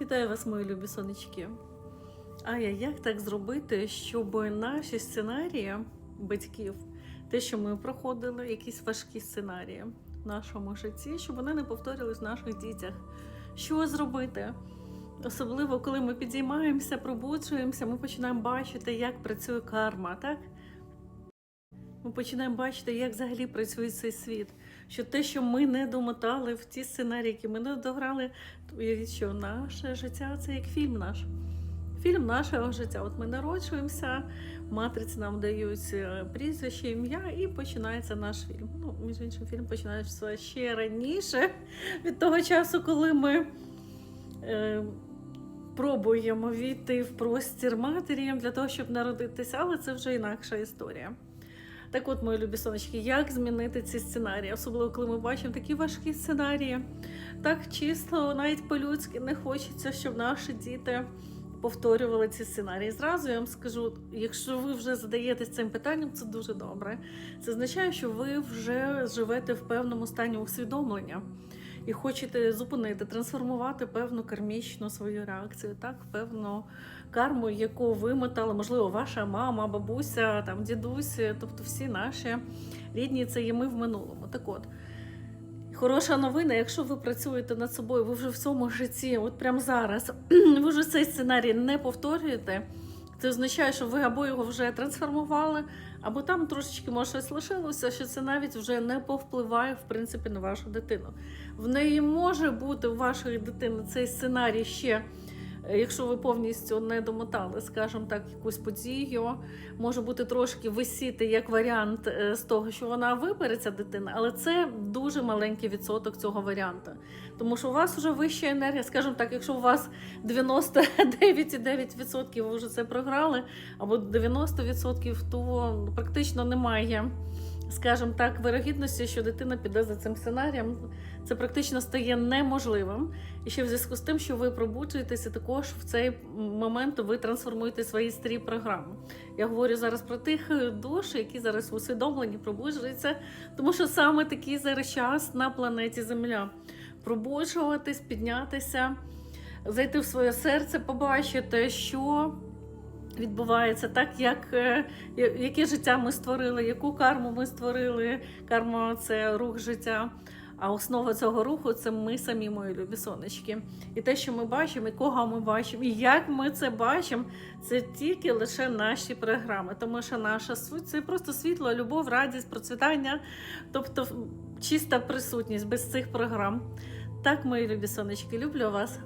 Вітаю вас, мої любі сонечки. Ая, як так зробити, щоб наші сценарії батьків, те, що ми проходили, якісь важкі сценарії в нашому житті, щоб вони не повторювались в наших дітях? Що зробити? Особливо, коли ми підіймаємося, пробуджуємося, ми починаємо бачити, як працює карма, так? Ми починаємо бачити, як взагалі працює цей світ. Що те, що ми не домотали в ті сценарії, які ми не дограли, то що наше життя це як фільм наш. Фільм нашого життя. От ми народжуємося, матриці нам дають е, прізвище, ім'я, і починається наш фільм. Ну, між іншим, фільм починається ще раніше від того часу, коли ми е, пробуємо війти в простір матері для того, щоб народитися, але це вже інакша історія. Так от, мої любі сонечки, як змінити ці сценарії, особливо коли ми бачимо такі важкі сценарії. Так чисто, навіть по-людськи не хочеться, щоб наші діти повторювали ці сценарії. Зразу я вам скажу, якщо ви вже задаєтесь цим питанням, це дуже добре. Це означає, що ви вже живете в певному стані усвідомлення. І хочете зупинити, трансформувати певну кармічну свою реакцію, так, певну карму, яку вимотала, можливо, ваша мама, бабуся, там дідусь, тобто всі наші рідні, це є ми в минулому. Так от. Хороша новина, якщо ви працюєте над собою, ви вже в цьому житті, от прямо зараз, ви вже цей сценарій не повторюєте. Це означає, що ви або його вже трансформували, або там трошечки може щось лишилося, що це навіть вже не повпливає в принципі на вашу дитину. В неї може бути у вашої дитини цей сценарій ще. Е, Якщо ви повністю не домотали, скажімо так, якусь подію, може бути трошки висіти як варіант е, з того, що вона вибереться дитина, але це дуже маленький відсоток цього варіанту. Тому що у вас вже вища енергія, скажімо так, якщо у вас 99,9% ви вже це програли, або 90%, то практично немає. Скажімо так, вирогідності, що дитина піде за цим сценарієм, це практично стає неможливим. І ще в зв'язку з тим, що ви пробуджуєтеся, також в цей момент ви трансформуєте свої старі програми. Я говорю зараз про тих е, душ, які зараз усвідомлені, пробуджуються, тому що саме такий зараз час на планеті Земля. Пробуджуватись, піднятися, зайти в своє серце, побачити, що відбувається так, як е, яке життя ми створили, яку карму ми створили. Карма це рух життя. А основа цього руху це ми самі, мої любі сонечки. І те, що ми бачимо, і кого ми бачимо, і як ми це бачимо, це тільки лише наші програми. Тому що наша суть це просто світло, любов, радість, процвітання, тобто чиста присутність без цих програм. Так, мої любі сонечки, люблю вас.